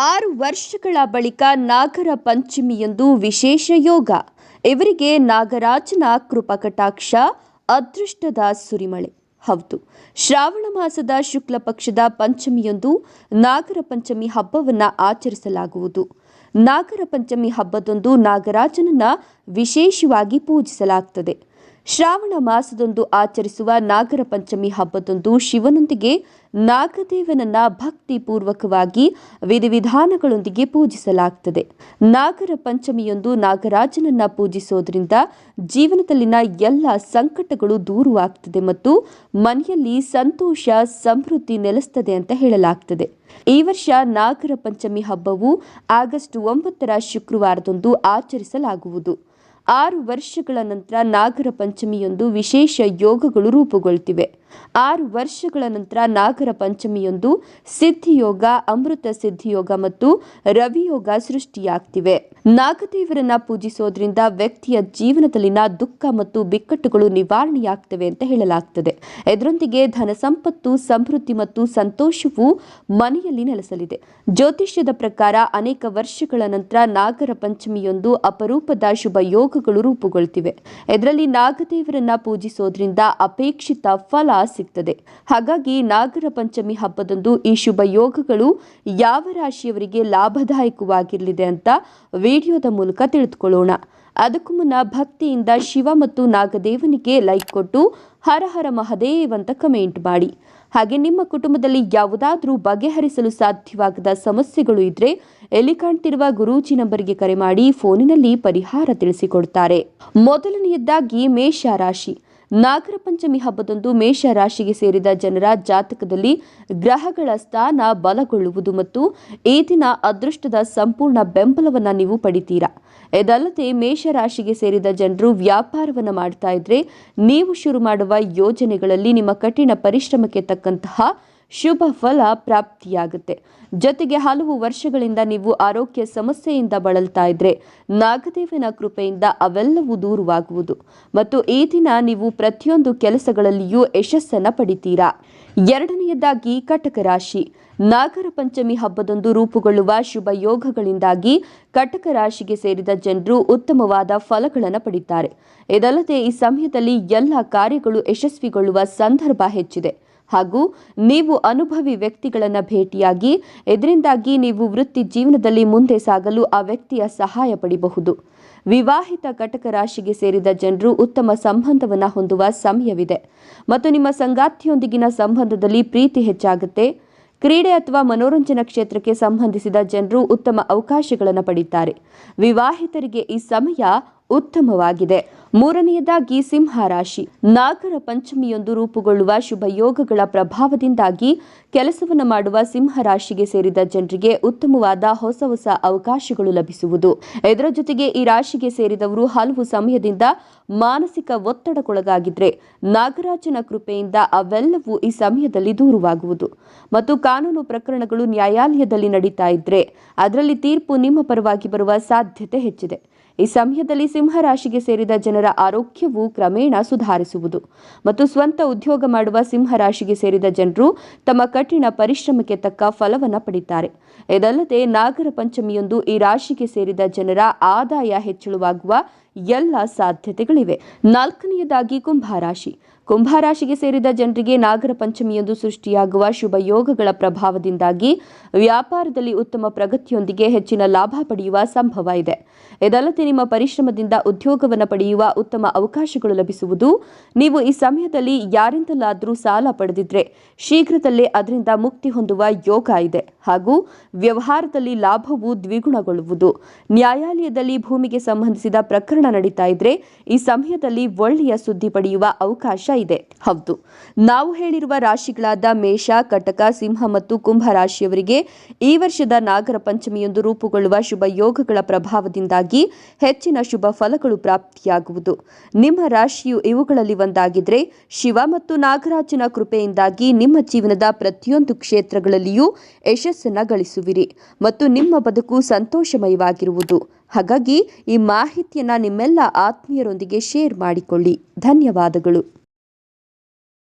ಆರು ವರ್ಷಗಳ ಬಳಿಕ ನಾಗರ ಪಂಚಮಿಯೊಂದು ವಿಶೇಷ ಯೋಗ. ಇವರಿಗೆ ನಾಗರಾಜನ ಕೃಪಕಟಾಕ್ಷ ಅದೃಷ್ಟದ ಸುರಿಮಳೆ. ಹೌದು, ಶ್ರಾವಣ ಮಾಸದ ಶುಕ್ಲ ಪಕ್ಷದ ಪಂಚಮಿಯೊಂದು ನಾಗರ ಪಂಚಮಿ ಹಬ್ಬವನ್ನು ಆಚರಿಸಲಾಗುವುದು. ನಾಗರ ಪಂಚಮಿ ಹಬ್ಬದೊಂದು ನಾಗರಾಜನನ್ನ ವಿಶೇಷವಾಗಿ ಪೂಜಿಸಲಾಗುತ್ತದೆ ಶ್ರಾವಣ ಮಾಸದೊಂದು ಆಚರಿಸುವ ನಾಗರ ಪಂಚಮಿ ಹಬ್ಬದಂದು ಶಿವನೊಂದಿಗೆ ನಾಗದೇವನನ್ನ ಭಕ್ತಿಪೂರ್ವಕವಾಗಿ ವಿಧಿವಿಧಾನಗಳೊಂದಿಗೆ ಪೂಜಿಸಲಾಗುತ್ತದೆ ನಾಗರ ಪಂಚಮಿಯೊಂದು ನಾಗರಾಜನನ್ನ ಪೂಜಿಸೋದ್ರಿಂದ ಜೀವನದಲ್ಲಿನ ಎಲ್ಲ ಸಂಕಟಗಳು ದೂರವಾಗ್ತದೆ ಮತ್ತು ಮನೆಯಲ್ಲಿ ಸಂತೋಷ, ಸಮೃದ್ಧಿ ನೆಲೆಸ್ತದೆ ಅಂತ ಹೇಳಲಾಗ್ತದೆ. ಈ ವರ್ಷ ನಾಗರ ಪಂಚಮಿ ಹಬ್ಬವು ಆಗಸ್ಟ್ ಒಂಬತ್ತರ ಶುಕ್ರವಾರದಂದು ಆಚರಿಸಲಾಗುವುದು. ಆರು ವರ್ಷಗಳ ನಂತರ ನಾಗರ ಪಂಚಮಿಯೊಂದು ವಿಶೇಷ ಯೋಗಗಳು ರೂಪುಗೊಳ್ತಿವೆ. ಆರು ವರ್ಷಗಳ ನಂತರ ನಾಗರ ಪಂಚಮಿಯೊಂದು ಸಿದ್ಧಿಯೋಗ, ಅಮೃತ ಸಿದ್ಧಿಯೋಗ ಮತ್ತು ರವಿಯೋಗ ಸೃಷ್ಟಿಯಾಗ್ತಿವೆ. ನಾಗದೇವರನ್ನ ಪೂಜಿಸೋದ್ರಿಂದ ವ್ಯಕ್ತಿಯ ಜೀವನದಲ್ಲಿನ ದುಃಖ ಮತ್ತು ಬಿಕ್ಕಟ್ಟುಗಳು ನಿವಾರಣೆಯಾಗ್ತವೆ ಅಂತ ಹೇಳಲಾಗ್ತದೆ. ಇದರೊಂದಿಗೆ ಧನ ಸಂಪತ್ತು, ಸಮೃದ್ಧಿ ಮತ್ತು ಸಂತೋಷವು ಮನೆಯಲ್ಲಿ ನೆಲೆಸಲಿದೆ. ಜ್ಯೋತಿಷ್ಯದ ಪ್ರಕಾರ ಅನೇಕ ವರ್ಷಗಳ ನಂತರ ನಾಗರ ಪಂಚಮಿಯೊಂದು ಅಪರೂಪದ ಶುಭ ಯೋಗಗಳು ರೂಪುಗೊಳ್ತಿವೆ. ಇದರಲ್ಲಿ ನಾಗದೇವರನ್ನ ಪೂಜಿಸೋದ್ರಿಂದ ಅಪೇಕ್ಷಿತ ಫಲ ಸಿಗ್ತದೆ. ಹಾಗಾಗಿ ನಾಗರ ಪಂಚಮಿ ಹಬ್ಬದಂದು ಈ ಶುಭ ಯೋಗಗಳು ಯಾವ ರಾಶಿಯವರಿಗೆ ಲಾಭದಾಯಕವಾಗಿರಲಿದೆ ಅಂತ ವಿಡಿಯೋದ ಮೂಲಕ ತಿಳಿದುಕೊಳ್ಳೋಣ. ಅದಕ್ಕೂ ಮುನ್ನ ಭಕ್ತಿಯಿಂದ ಶಿವ ಮತ್ತು ನಾಗದೇವನಿಗೆ ಲೈಕ್ ಕೊಟ್ಟು ಹರ ಹರ ಮಹದೇವ್ ಅಂತ ಕಮೆಂಟ್ ಮಾಡಿ. ಹಾಗೆ ನಿಮ್ಮ ಕುಟುಂಬದಲ್ಲಿ ಯಾವುದಾದರೂ ಬಗೆಹರಿಸಲು ಸಾಧ್ಯವಾಗದ ಸಮಸ್ಯೆಗಳು ಇದ್ರೆ ಎಲ್ಲಿ ಕಾಣ್ತಿರುವ ಗುರೂಜಿ ನಂಬರ್ಗೆ ಕರೆ ಮಾಡಿ ಫೋನಿನಲ್ಲಿ ಪರಿಹಾರ ತಿಳಿಸಿಕೊಡ್ತಾರೆ. ಮೊದಲನೆಯದ್ದಾಗಿ ಮೇಷ ರಾಶಿ. ನಾಗರ ಪಂಚಮಿ ಹಬ್ಬದಂದು ಮೇಷ ರಾಶಿಗೆ ಸೇರಿದ ಜನರ ಜಾತಕದಲ್ಲಿ ಗ್ರಹಗಳ ಸ್ಥಾನ ಬಲಗೊಳ್ಳುವುದು ಮತ್ತು ಈ ದಿನ ಅದೃಷ್ಟದ ಸಂಪೂರ್ಣ ಬೆಂಬಲವನ್ನು ನೀವು ಪಡಿತೀರಾ. ಇದಲ್ಲದೆ ಮೇಷ ರಾಶಿಗೆ ಸೇರಿದ ಜನರು ವ್ಯಾಪಾರವನ್ನು ಮಾಡ್ತಾ ಇದ್ರೆ ನೀವು ಶುರು ಮಾಡುವ ಯೋಜನೆಗಳಲ್ಲಿ ನಿಮ್ಮ ಕಠಿಣ ಪರಿಶ್ರಮಕ್ಕೆ ತಕ್ಕಂತಹ ಶುಭ ಫಲ ಪ್ರಾಪ್ತಿಯಾಗುತ್ತೆ. ಜೊತೆಗೆ ಹಲವು ವರ್ಷಗಳಿಂದ ನೀವು ಆರೋಗ್ಯ ಸಮಸ್ಯೆಯಿಂದ ಬಳಲ್ತಾ ಇದ್ರೆ ನಾಗದೇವನ ಕೃಪೆಯಿಂದ ಅವೆಲ್ಲವೂ ದೂರವಾಗುವುದು. ಮತ್ತು ಈ ದಿನ ನೀವು ಪ್ರತಿಯೊಂದು ಕೆಲಸಗಳಲ್ಲಿಯೂ ಯಶಸ್ಸನ್ನು ಪಡಿತೀರಾ? ಎರಡನೆಯದಾಗಿ ಕಟಕ ರಾಶಿ. ನಾಗರ ಪಂಚಮಿ ಹಬ್ಬದಂದು ರೂಪುಗೊಳ್ಳುವ ಶುಭ ಯೋಗಗಳಿಂದಾಗಿ ಕಟಕ ರಾಶಿಗೆ ಸೇರಿದ ಜನರು ಉತ್ತಮವಾದ ಫಲಗಳನ್ನು ಪಡಿತಾರೆ. ಇದಲ್ಲದೆ ಈ ಸಮಯದಲ್ಲಿ ಎಲ್ಲ ಕಾರ್ಯಗಳು ಯಶಸ್ವಿಗೊಳ್ಳುವ ಸಂದರ್ಭ ಹೆಚ್ಚಿದೆ. ಹಾಗೂ ನೀವು ಅನುಭವಿ ವ್ಯಕ್ತಿಗಳನ್ನು ಭೇಟಿಯಾಗಿ, ಇದರಿಂದಾಗಿ ನೀವು ವೃತ್ತಿ ಜೀವನದಲ್ಲಿ ಮುಂದೆ ಸಾಗಲು ಆ ವ್ಯಕ್ತಿಯ ಸಹಾಯ ಪಡಿಬಹುದು. ವಿವಾಹಿತ ಘಟಕ ರಾಶಿಗೆ ಸೇರಿದ ಜನರು ಉತ್ತಮ ಸಂಬಂಧವನ್ನು ಹೊಂದುವ ಸಮಯವಿದೆ. ಮತ್ತು ನಿಮ್ಮ ಸಂಗಾತಿಯೊಂದಿಗಿನ ಸಂಬಂಧದಲ್ಲಿ ಪ್ರೀತಿ ಹೆಚ್ಚಾಗುತ್ತೆ. ಕ್ರೀಡೆ ಅಥವಾ ಮನೋರಂಜನಾ ಕ್ಷೇತ್ರಕ್ಕೆ ಸಂಬಂಧಿಸಿದ ಜನರು ಉತ್ತಮ ಅವಕಾಶಗಳನ್ನು ಪಡೆಯುತ್ತಾರೆ ವಿವಾಹಿತರಿಗೆ ಈ ಸಮಯ ಉತ್ತಮವಾಗಿದೆ. ಮೂರನೆಯದಾಗಿ ಸಿಂಹ ರಾಶಿ. ನಾಗರ ಪಂಚಮಿಯೊಂದು ರೂಪುಗೊಳ್ಳುವ ಶುಭ ಯೋಗಗಳ ಪ್ರಭಾವದಿಂದಾಗಿ ಕೆಲಸವನ್ನು ಮಾಡುವ ಸಿಂಹ ರಾಶಿಗೆ ಸೇರಿದ ಜನರಿಗೆ ಉತ್ತಮವಾದ ಹೊಸ ಹೊಸ ಅವಕಾಶಗಳು ಲಭಿಸುವುದು. ಇದರ ಜೊತೆಗೆ ಈ ರಾಶಿಗೆ ಸೇರಿದವರು ಹಲವು ಸಮಯದಿಂದ ಮಾನಸಿಕ ಒತ್ತಡಕ್ಕೊಳಗಾಗಿದ್ರೆ ನಾಗರಾಜನ ಕೃಪೆಯಿಂದ ಅವೆಲ್ಲವೂ ಈ ಸಮಯದಲ್ಲಿ ದೂರವಾಗುವುದು. ಮತ್ತು ಕಾನೂನು ಪ್ರಕರಣಗಳು ನ್ಯಾಯಾಲಯದಲ್ಲಿ ನಡೀತಾ ಇದ್ರೆ ಅದರಲ್ಲಿ ತೀರ್ಪು ನಿಮ್ಮ ಪರವಾಗಿ ಬರುವ ಸಾಧ್ಯತೆ ಹೆಚ್ಚಿದೆ. ಈ ಸಮಯದಲ್ಲಿ ಸಿಂಹರಾಶಿಗೆ ಸೇರಿದ ಜನರ ಆರೋಗ್ಯವು ಕ್ರಮೇಣ ಸುಧಾರಿಸುವುದು. ಮತ್ತು ಸ್ವಂತ ಉದ್ಯೋಗ ಮಾಡುವ ಸಿಂಹರಾಶಿಗೆ ಸೇರಿದ ಜನರು ತಮ್ಮ ಕಠಿಣ ಪರಿಶ್ರಮಕ್ಕೆ ತಕ್ಕ ಫಲವನ್ನು ಪಡಿತಾರೆ. ಇದಲ್ಲದೆ ನಾಗರ ಪಂಚಮಿಯೊಂದು ಈ ರಾಶಿಗೆ ಸೇರಿದ ಜನರ ಆದಾಯ ಹೆಚ್ಚಳವಾಗುವ ಎಲ್ಲ ಸಾಧ್ಯತೆಗಳಿವೆ. ನಾಲ್ಕನೆಯದಾಗಿ ಕುಂಭರಾಶಿ ಕುಂಭರಾಶಿಗೆ ಸೇರಿದ ಜನರಿಗೆ ನಾಗರ ಪಂಚಮಿಯಂದು ಸೃಷ್ಟಿಯಾಗುವ ಶುಭ ಯೋಗಗಳ ಪ್ರಭಾವದಿಂದಾಗಿ ವ್ಯಾಪಾರದಲ್ಲಿ ಉತ್ತಮ ಪ್ರಗತಿಯೊಂದಿಗೆ ಹೆಚ್ಚಿನ ಲಾಭ ಪಡೆಯುವ ಸಂಭವ ಇದೆ. ಇದಲ್ಲದೆ ನಿಮ್ಮ ಪರಿಶ್ರಮದಿಂದ ಉದ್ಯೋಗವನ್ನು ಪಡೆಯುವ ಉತ್ತಮ ಅವಕಾಶಗಳು ಲಭಿಸುವುದು. ನೀವು ಈ ಸಮಯದಲ್ಲಿ ಯಾರಿಂದಲಾದರೂ ಸಾಲ ಪಡೆದಿದ್ರೆ ಶೀಘ್ರದಲ್ಲೇ ಅದರಿಂದ ಮುಕ್ತಿ ಹೊಂದುವ ಯೋಗ ಇದೆ. ಹಾಗೂ ವ್ಯವಹಾರದಲ್ಲಿ ಲಾಭವು ದ್ವಿಗುಣಗೊಳ್ಳುವುದು. ನ್ಯಾಯಾಲಯದಲ್ಲಿ ಭೂಮಿಗೆ ಸಂಬಂಧಿಸಿದ ಪ್ರಕರಣ ನಡೀತಾ ಇದ್ರೆ ಈ ಸಮಯದಲ್ಲಿ ಒಳ್ಳೆಯ ಸುದ್ದಿ ಪಡೆಯುವ ಅವಕಾಶ ಇದೆ. ಹೌದು. ನಾವು ಹೇಳಿರುವ ರಾಶಿಗಳಾದ ಮೇಷ, ಕಟಕ, ಸಿಂಹ ಮತ್ತು ಕುಂಭ ರಾಶಿಯವರಿಗೆ ಈ ವರ್ಷದ ನಾಗರ ಪಂಚಮಿಯೊಂದು ರೂಪುಗೊಳ್ಳುವ ಶುಭ ಯೋಗಗಳ ಪ್ರಭಾವದಿಂದಾಗಿ ಹೆಚ್ಚಿನ ಶುಭ ಫಲಗಳು ಪ್ರಾಪ್ತಿಯಾಗುವುದು. ನಿಮ್ಮ ರಾಶಿಯು ಇವುಗಳಲ್ಲಿ ಒಂದಾಗಿದ್ರೆ ಶಿವ ಮತ್ತು ನಾಗರಾಜನ ಕೃಪೆಯಿಂದಾಗಿ ನಿಮ್ಮ ಜೀವನದ ಪ್ರತಿಯೊಂದು ಕ್ಷೇತ್ರಗಳಲ್ಲಿಯೂ ಯಶಸ್ಸನ್ನು ಗಳಿಸುವಿರಿ ಮತ್ತು ನಿಮ್ಮ ಬದುಕು ಸಂತೋಷಮಯವಾಗಿರುವುದು. ಹಾಗಾಗಿ ಈ ಮಾಹಿತಿಯನ್ನು ನಿಮ್ಮೆಲ್ಲ ಆತ್ಮೀಯರೊಂದಿಗೆ ಶೇರ್ ಮಾಡಿಕೊಳ್ಳಿ. ಧನ್ಯವಾದಗಳು.